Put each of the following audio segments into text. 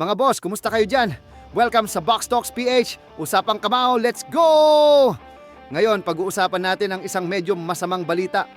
Mga boss, kumusta kayo dyan? Welcome sa Box Talks PH. Usapang kamao, let's go! Ngayon, pag-uusapan natin ang isang medyo masamang balita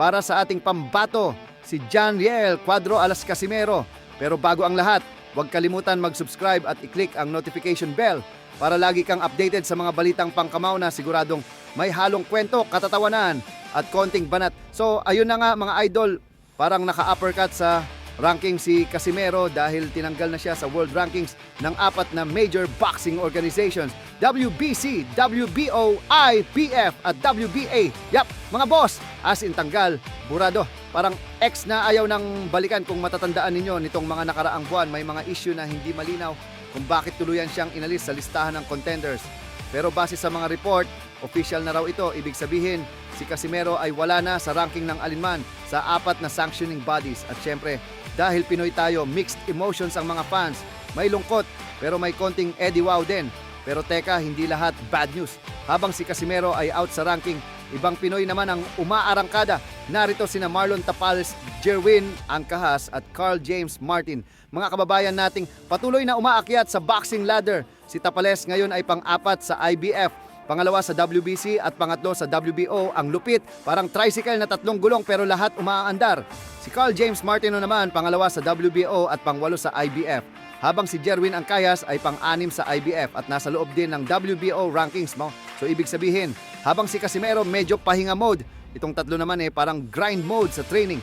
para sa ating pambato, si John Riel Cuadro Alas Casimero. Pero bago ang lahat, huwag kalimutan mag-subscribe at i-click ang notification bell para lagi kang updated sa mga balitang pangkamaw na siguradong may halong kwento, katatawanan at konting banat. So ayun na nga mga idol, parang naka-uppercut sa ranking si Casimero dahil tinanggal na siya sa world rankings ng apat na major boxing organizations WBC, WBO, IBF at WBA. Yap, mga boss, as in tanggal, burado. Parang ex na ayaw ng balikan kung matatandaan ninyo nitong mga nakaraang buwan may mga issue na hindi malinaw kung bakit tuluyan siyang inalis sa listahan ng contenders. Pero base sa mga report, official na raw ito. Ibig sabihin, si Casimero ay wala na sa ranking ng alinman sa apat na sanctioning bodies. At syempre, dahil Pinoy tayo, mixed emotions ang mga fans. May lungkot, pero may konting Eddie Wow din. Pero teka, hindi lahat bad news. Habang si Casimero ay out sa ranking, ibang Pinoy naman ang umaarangkada. Narito sina Marlon Tapales, Jerwin Angkahas at Carl James Martin. Mga kababayan nating patuloy na umaakyat sa boxing ladder. Si Tapales ngayon ay pang-apat sa IBF, pangalawa sa WBC at pangatlo sa WBO. Ang lupit, parang tricycle na tatlong gulong pero lahat umaandar. Si Carl James Martino naman pangalawa sa WBO at pangwalo sa IBF. Habang si Jerwin Angkayas ay pang-anim sa IBF at nasa loob din ng WBO rankings mo. So ibig sabihin, habang si Casimero medyo pahinga mode, itong tatlo naman eh parang grind mode sa training.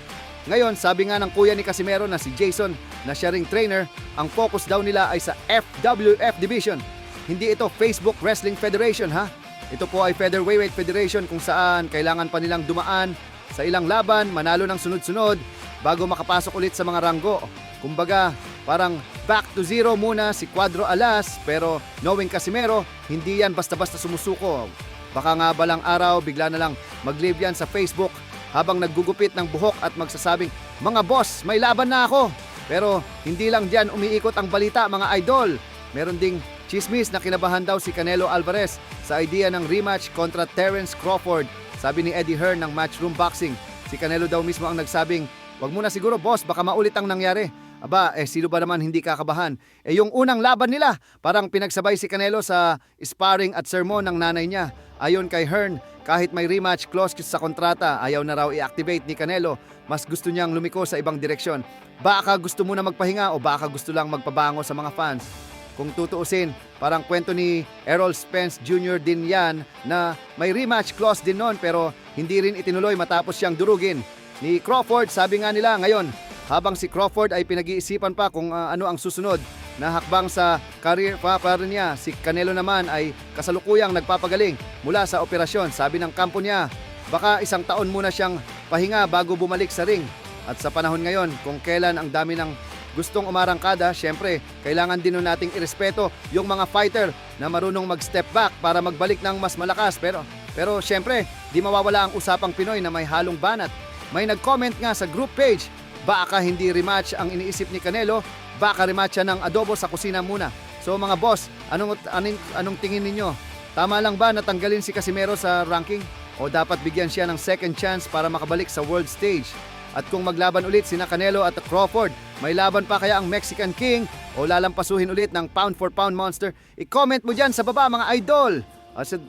Ngayon, sabi nga ng kuya ni Casimero na si Jason na siya ring trainer, ang focus daw nila ay sa FWF Division. Hindi ito Facebook Wrestling Federation ha. Ito po ay Featherweight Federation kung saan kailangan pa nilang dumaan sa ilang laban, manalo ng sunod-sunod bago makapasok ulit sa mga ranggo. Kumbaga, parang back to zero muna si Cuadro Alas pero knowing Casimero, hindi yan basta-basta sumusuko. Baka nga balang araw, bigla na lang mag-live yan sa Facebook habang naggugupit ng buhok at magsasabing, Mga boss, may laban na ako! Pero hindi lang dyan umiikot ang balita mga idol. Meron ding chismis na kinabahan daw si Canelo Alvarez sa idea ng rematch kontra Terence Crawford. Sabi ni Eddie Hearn ng Matchroom Boxing, si Canelo daw mismo ang nagsabing, Wag mo na siguro boss, baka maulit ang nangyari. Aba, eh sino ba naman hindi kakabahan? Eh yung unang laban nila, parang pinagsabay si Canelo sa sparring at sermon ng nanay niya. Ayon kay Hearn, kahit may rematch clause sa kontrata, ayaw na raw i-activate ni Canelo. Mas gusto niyang lumiko sa ibang direksyon. Baka gusto muna magpahinga o baka gusto lang magpabango sa mga fans. Kung tutuusin, parang kwento ni Errol Spence Jr. din yan na may rematch clause din noon pero hindi rin itinuloy matapos siyang durugin. Ni Crawford, sabi nga nila ngayon, habang si Crawford ay pinag-iisipan pa kung ah, ano ang susunod na hakbang sa career pa para niya. Si Canelo naman ay kasalukuyang nagpapagaling mula sa operasyon. Sabi ng kampo niya, baka isang taon muna siyang pahinga bago bumalik sa ring. At sa panahon ngayon, kung kailan ang dami ng gustong umarangkada, syempre, kailangan din nating irespeto yung mga fighter na marunong mag-step back para magbalik ng mas malakas. Pero, pero syempre, di mawawala ang usapang Pinoy na may halong banat. May nag-comment nga sa group page, baka hindi rematch ang iniisip ni Canelo, baka rematch ng adobo sa kusina muna. So mga boss, anong, anong, anong tingin ninyo? Tama lang ba natanggalin si Casimero sa ranking? O dapat bigyan siya ng second chance para makabalik sa world stage? At kung maglaban ulit sina Canelo at Crawford, may laban pa kaya ang Mexican King o lalampasuhin ulit ng pound for pound monster? I-comment mo dyan sa baba mga idol! At sa-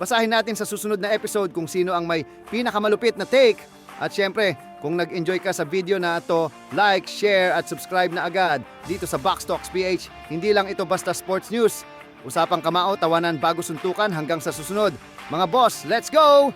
basahin natin sa susunod na episode kung sino ang may pinakamalupit na take. At syempre, kung nag-enjoy ka sa video na ito, like, share at subscribe na agad dito sa Box Talks PH. Hindi lang ito basta sports news. Usapang kamao, tawanan bago suntukan hanggang sa susunod. Mga boss, let's go!